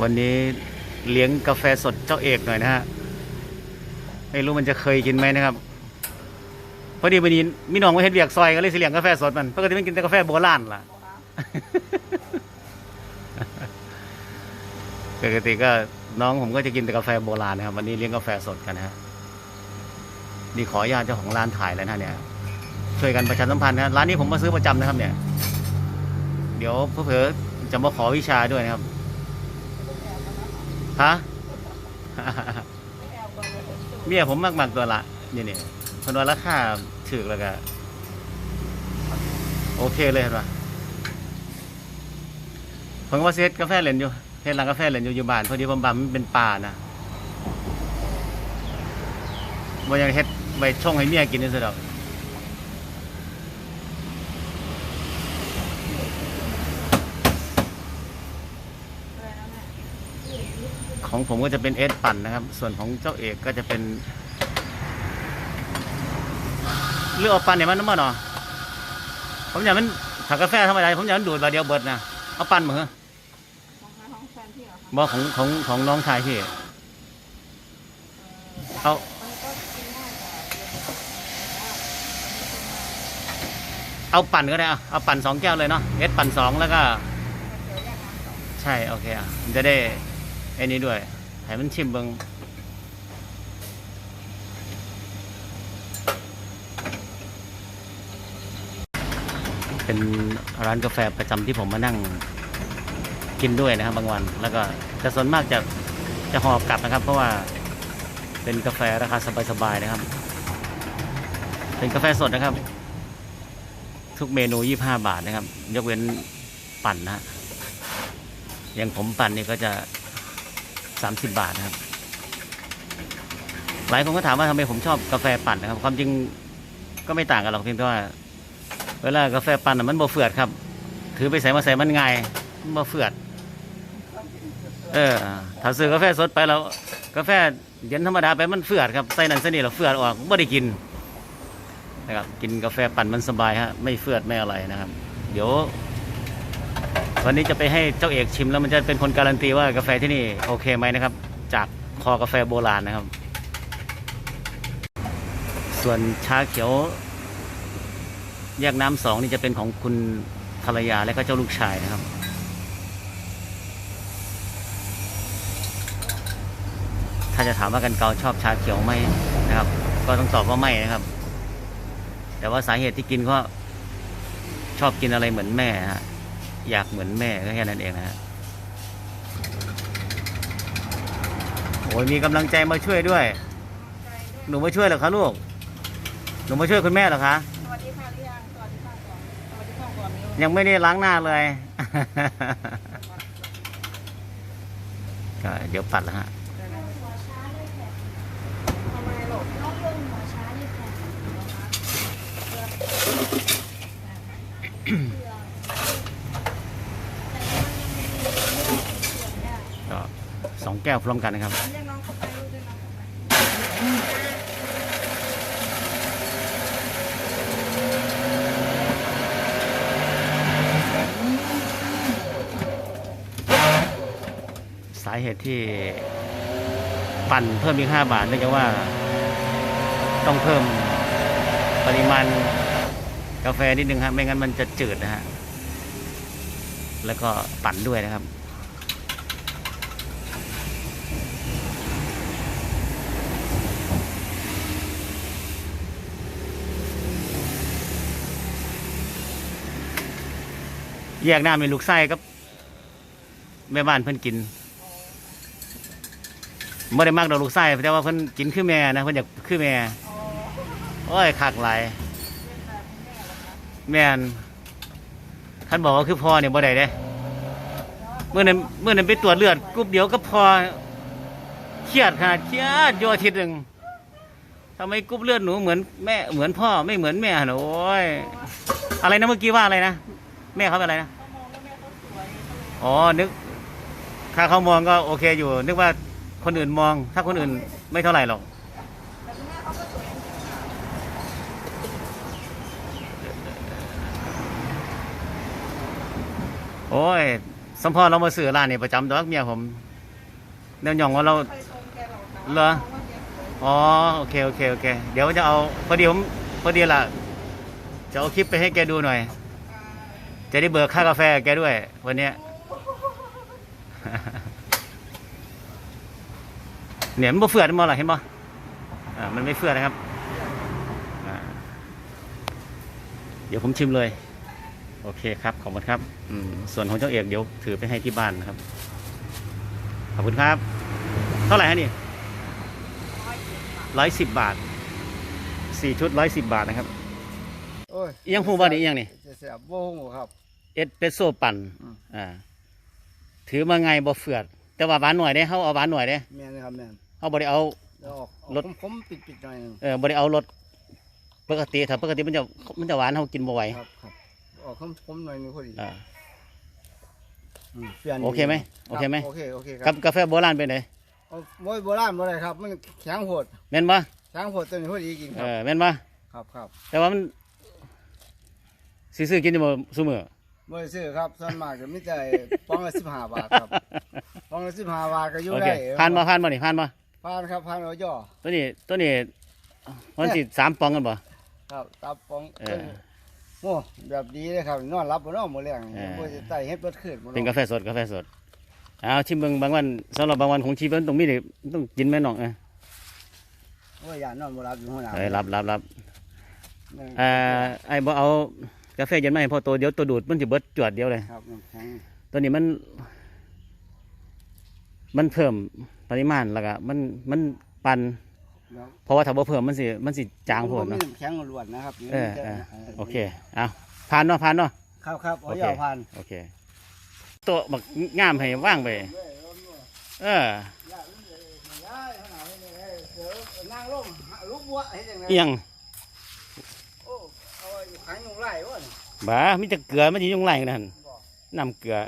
วันนี้เลี้ยงกาแฟสดเจ้าเอกหน่อยนะฮะ ไม่รู้มันจะเคยกินไหมนะครับ พอดีวันนี้มีน้องมาเฮ็ดเวียกซอยก็เลยสิเลี้ยงกาแฟสดมันปกติมันกินแต่กาแฟโบราณล่ะ ปกติก็น้องผมก็จะกินแต่กาแฟโบราณนะครับ วันนี้เลี้ยงกาแฟสดกันนะฮะ นี่ขออนุญาตเจ้าของร้านถ่ายแล้วนะเนี่ยช่วยกันประชาสัมพันธ์นะร้านนี้ผมมาซื้อประจำนะครับเนี่ย เดี๋ยวเผื่อจะมาขอวิชาด้วยนะครับ ฮะเมียผมมากๆตัวละนี่นี่คนว่าราคาถือแล้วก็โอเคเลยเห็นปะผมว่าเซตกาแฟเหรนอยู่เฮ็ดร้านกาแฟเหรนอยู่อยู่บ้านพอดีผมบำมันเป็นป่านะบ่ยังเฮ็ดไปช่องให้เมียกินนี่สิดอก ของผมก็จะเป็นเอสปั่นนะครับ ส่วนของเจ้าเอกก็จะเป็นเลือกเอาปั่นเนี่ยมันน้ำมันเนาะผมอยากมันถังกาแฟธรรมดาผมอยากมันดูดบาเดียวเบิดนะเอาปั่นมาเหรอของใครของแฟนพี่เหรอคะบอกของของของน้องชายพี่เอามันก็กินง่ายกว่าเอาปั่นก็ได้เอาเอาปั่นสองแก้วเลยเนาะเอสปั่นสองแล้วก็เดี๋ยวแยกน้ำสองใช่ โอเคอะมันจะได้ ไอ้นี้ด้วย ให้มันชิมเบิงเป็นร้านกาแฟประจำที่ผมมานั่งกินด้วยนะครับบางวัน แล้วก็แต่ส่วนมากจะจะหอบกลับนะครับ เพราะว่าเป็นกาแฟราคาสบายๆนะครับ เป็นกาแฟสดนะครับ ทุกเมนู 25 บาทนะครับ ยกเว้นปั่นนะฮะอย่างผมปั่นนี่ก็จะ สามสิบบาทนะครับ หลายคนก็ถามว่าทำไมผมชอบกาแฟปั่นนะครับ ความจริงก็ไม่ต่างกันหรอกเพียงแต่ว่า เวลากาแฟปั่นน่ะมันบ่เฟือดครับ ถือไปใส่มาใส่มันง่ายมันบ่เฟือด เออ ถ้าซื้อกาแฟสดไปแล้ว กาแฟเย็นธรรมดาไปมันเฟือดครับใส่นั่นใส่นี่เราเฟือดออกไม่ได้กินนะครับ กินกาแฟปั่นมันสบายฮะไม่เฟือดไม่อะไรนะครับ เดี๋ยว วันนี้จะไปให้เจ้าเอกชิมแล้วมันจะเป็นคนการันตีว่ากาแฟที่นี่โอเคไหมนะครับ จากคอกาแฟโบราณนะครับ ส่วนชาเขียว แยกน้ำสองนี่จะเป็นของคุณภรรยาและก็เจ้าลูกชายนะครับถ้าจะถามว่ากันเกาชอบชาเขียวไหมนะครับ ก็ต้องตอบว่าไม่นะครับ แต่ว่าสาเหตุที่กินก็ชอบกินอะไรเหมือนแม่ฮะ อยากเหมือนแม่ก็แค่นั้นเองนะฮะโอ้ยมีกำลังใจมาช่วยด้วย หนูมาช่วยเหรอคะลูก หนูมาช่วยคุณแม่เหรอคะสวัสดีค่ะหรือยังสวัสดีค่ะก่อนสวัสดีค่ะก่อนนี้ยังไม่ได้ล้างหน้าเลย ก็เดี๋ยวปัดแล้วฮะทำไมหรอก ก็สอง แก้วพร้อมกันนะครับเรียกน้องเข้ายกน้องเข้าไปสาเหตุที่ปั่นเพิ่มอีกห้าบาทเนื่องจากว่า ต้องเพิ่มปริมาณกาแฟนิดนึงครับไม่งั้นมันจะจืดนะฮะแล้วก็ปั่นด้วยนะครับ แยกหน้าเป็นลูกไส้กับแม่บ้านเพิ่นกินไม่ได้มากดอกลูกไส้แต่ว่าเพิ่นกินคือแม่นะเพิ่นอยากคือแม่โอ้ยคักหลแม่นท่านบอกว่าคือพ่อเนี่ยบ่ได้เด้เมื่อนั้นเมื่อนั้นไปตรวจเลือดกรุ๊ปเดียวก็พอเครียดขนาดเครียดโยอาทิตย์หนึ่งทำไมกรุ๊ปเลือดหนูเหมือนแม่เหมือนพ่อไม่เหมือนแม่หนูโอ้ยอะไรนะเมื่อกี้ว่าอะไรนะ แม่เขาเป็นอะไรนะอ๋อนึก ถ้าเขามองก็โอเคอยู่ นึกว่าคนอื่นมอง ถ้าคนอื่นไม่เท่าไหร่หรอกโอ้ยสมพอเรามาซื้อร้านนี้ประจำตัวเมียผมเดี๋ยหย่องว่าเราเหรออ๋อโอเคโอเคโอเค เดี๋ยวจะเอาพอดีผมพอดีละจะเอาคลิปไปให้แกดูหน่อย จะได้เบิกค่ากาแฟแกด้วย วันเนี้ยเนี่ยมันบ่เฟื่อดมั้งล่ะเห็นบ่อ่ามันไม่เฟื่อนะครับอ่าเดี๋ยวผมชิมเลย โอเคครับขอบคุณครับอืมส่วนของเจ้าเอกเดี๋ยวถือไปให้ที่บ้านนะครับ ขอบคุณครับ เท่าไหร่ฮะนี่ร้อยสิบบาทสี่ชุดร้อยสิบบาทนะครับ โอ้ยอิหยังพูดว่านี่อิหยังนี่เสียบโบงครับ เอสเปรสโซ่ปั่นอืมอ่าถือมาไงบ่เฟือด แต่ว่าหวานหน่อยเด้เขาเอาหวานหน่อยเด้แม่นครับแม่นเขาบ่ได้เอาแล้วออกรถผมปิดปิดๆหน่อยหนึงเออบ่ได้เอารสปกติถ้าปกติมันจะมันจะหวานเขากินบ่ไหวครับครับออกคมๆหน่อยหนึงพอดีอ่าอืมปลี่ยนโอเคไหมโอเคไหมโอเคโอเคคกัรับบกาแฟโบราณเป็นไงเอาโอ้ยโบราณบ่ได้ครับ มันแข็งโหดแม่นบ่แข็งโหดตัวนี้พอดีกินคเอรับอแม่นบ่ครับครับแต่ว่ามัน สิซื้อกินอยู่บ่ซุมื้อ บ่ได้ซื้อครับส่วนมากจะมีแต่ปองละ15บาทครับปองละ15บาทก็อยู่โอเคได้ผ่านบ่ผ่านบ่นี่ผ่านบ่ผ่านครับผ่านเอาย่อตัวนี้ตัวนี้มันสิสามปองกันบ่ ครับตับปองเออ โอ้แบบดีเลยครับนอนรับบ่นอนมื้อแรงเออ บ่สิไต่เฮ็ดเบิดคืนบ่เป็นกาแฟสดกาแฟสดเอาชิมเบิ่งบางวันสำหรับบางวันของชีวิตมันต้องมีดิต้องกินแม่น้องเออโอ้ยอย่านอนบ่รับอยู่หัวหน้าเอ้ยรับรับรับนั่นเอ่อไอ้บ่เอา กาแฟเย็นมาให้พอตัวเดี๋ยวตัวดูดมันสิเบิดจวดเดียวเลยครับน้ำแข็งตัวนี้มัน มันเพิ่มปริมาณแล้วก็มันมันปัน แล้วเพราะว่าถ้าบ่เพิ่มมันสิมันสิจางโพดผมมีเนาะน้ำแข็งล้วนนะครับเออเออโอเคเอาผ่านเนาะผ่านเนาะ ครับครับโอเอาเคอย่าพันโอเคตัวบักงามให้ว่างไป เออนั่งลงลูกบัวเห็นยังไง เอียงโอ้เอา ขังยุงไล่วะบ้ามีแต่เกลือมันสิยุ่งไรกันนั่นน้ำเกลือ